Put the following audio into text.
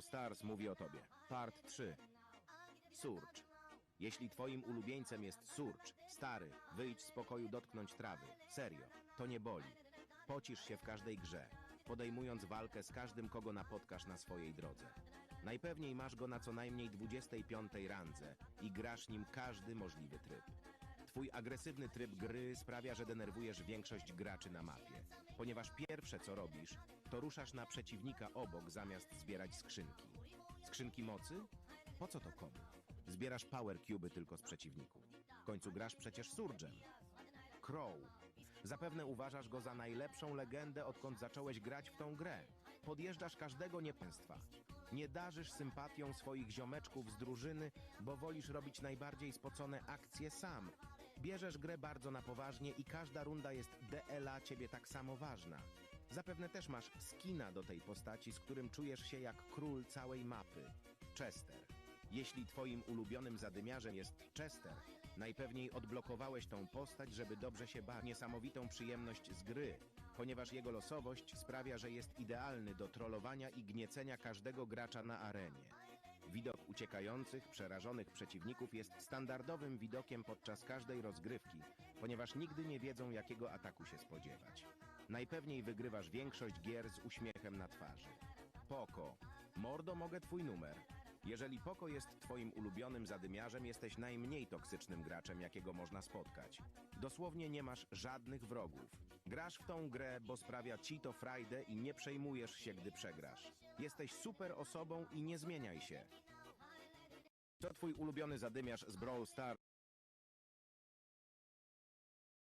Stars mówi o tobie. Part 3. Surge. Jeśli twoim ulubieńcem jest Surge, stary, wyjdź z pokoju dotknąć trawy. Serio, to nie boli. Pocisz się w każdej grze, podejmując walkę z każdym, kogo napotkasz na swojej drodze. Najpewniej masz go na co najmniej 25 randze i grasz nim każdy możliwy tryb. Twój agresywny tryb gry sprawia, że denerwujesz większość graczy na mapie, ponieważ pierwsze co robisz, to ruszasz na przeciwnika obok zamiast zbierać skrzynki. Skrzynki mocy? Po co to komu? Zbierasz power cuby tylko z przeciwników. W końcu grasz przecież Surge'em. Crow. Zapewne uważasz go za najlepszą legendę, odkąd zacząłeś grać w tą grę. Podjeżdżasz każdego niepęstwa. Nie darzysz sympatią swoich ziomeczków z drużyny, bo wolisz robić najbardziej spocone akcje sam. Bierzesz grę bardzo na poważnie i każda runda jest DLA ciebie tak samo ważna. Zapewne też masz skina do tej postaci, z którym czujesz się jak król całej mapy. Chester. Jeśli twoim ulubionym zadymiarzem jest Chester, najpewniej odblokowałeś tą postać, żeby dobrze się bawić. Niesamowitą przyjemność z gry, ponieważ jego losowość sprawia, że jest idealny do trollowania i gniecenia każdego gracza na arenie. Widok uciekających, przerażonych przeciwników jest standardowym widokiem podczas każdej rozgrywki, ponieważ nigdy nie wiedzą, jakiego ataku się spodziewać. Najpewniej wygrywasz większość gier z uśmiechem na twarzy. Poko. Mordo, mogę twój numer. Jeżeli Poko jest twoim ulubionym zadymiarzem, jesteś najmniej toksycznym graczem, jakiego można spotkać. Dosłownie nie masz żadnych wrogów. Grasz w tą grę, bo sprawia ci to frajdę i nie przejmujesz się, gdy przegrasz. Jesteś super osobą i nie zmieniaj się. To twój ulubiony zadymiarz z Brawl Stars.